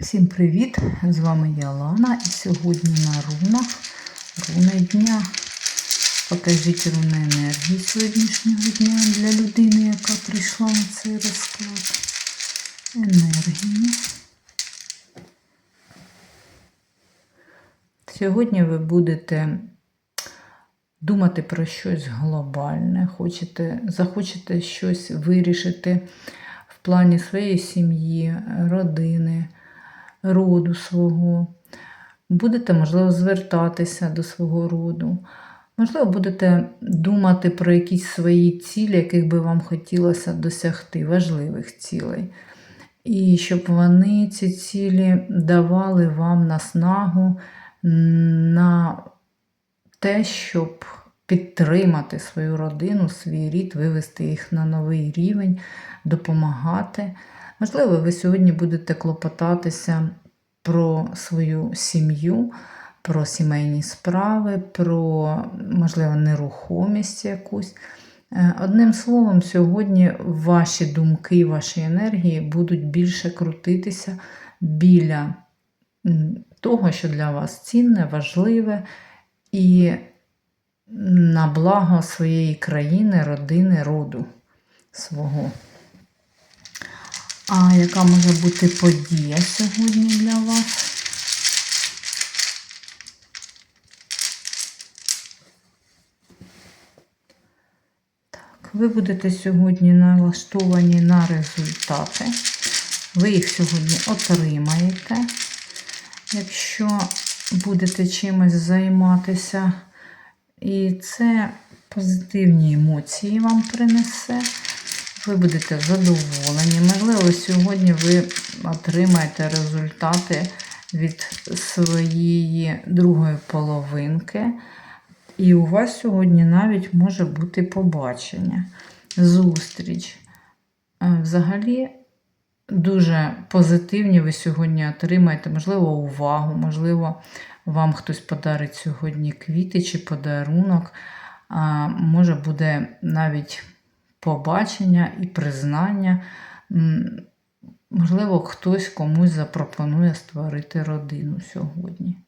Всім привіт! З вами я Лана і сьогодні на рунах руни дня. Покажіть руни енергії сьогоднішнього дня для людини, яка прийшла на цей розклад. Енергії. Сьогодні ви будете думати про щось глобальне, хочете, захочете щось вирішити в плані своєї сім'ї, родини, роду свого. Будете, можливо, звертатися до свого роду. Можливо, будете думати про якісь свої цілі, яких би вам хотілося досягти, важливих цілей. І щоб вони ці цілі давали вам наснагу на те, щоб підтримати свою родину, свій рід, вивести їх на новий рівень, допомагати. Можливо, ви сьогодні будете клопотатися про свою сім'ю, про сімейні справи, про, можливо, нерухомість якусь. Е, Одним словом, сьогодні ваші думки, ваші енергії будуть більше крутитися біля того, що для вас цінне, важливе і на благо своєї країни, родини, роду свого. А яка може бути подія сьогодні для вас? Так, ви будете сьогодні налаштовані на результати. Ви їх сьогодні отримаєте. Якщо будете чимось займатися, і це позитивні емоції вам принесе ви будете задоволені. Можливо, сьогодні ви отримаєте результати від своєї другої половинки. І у вас сьогодні навіть може бути побачення, зустріч. Е, Взагалі, дуже позитивні ви сьогодні отримаєте, можливо, увагу, можливо, вам хтось подарить сьогодні квіти чи подарунок. Може буде навіть побачення і признання. Можливо, хтось комусь запропонує створити родину сьогодні.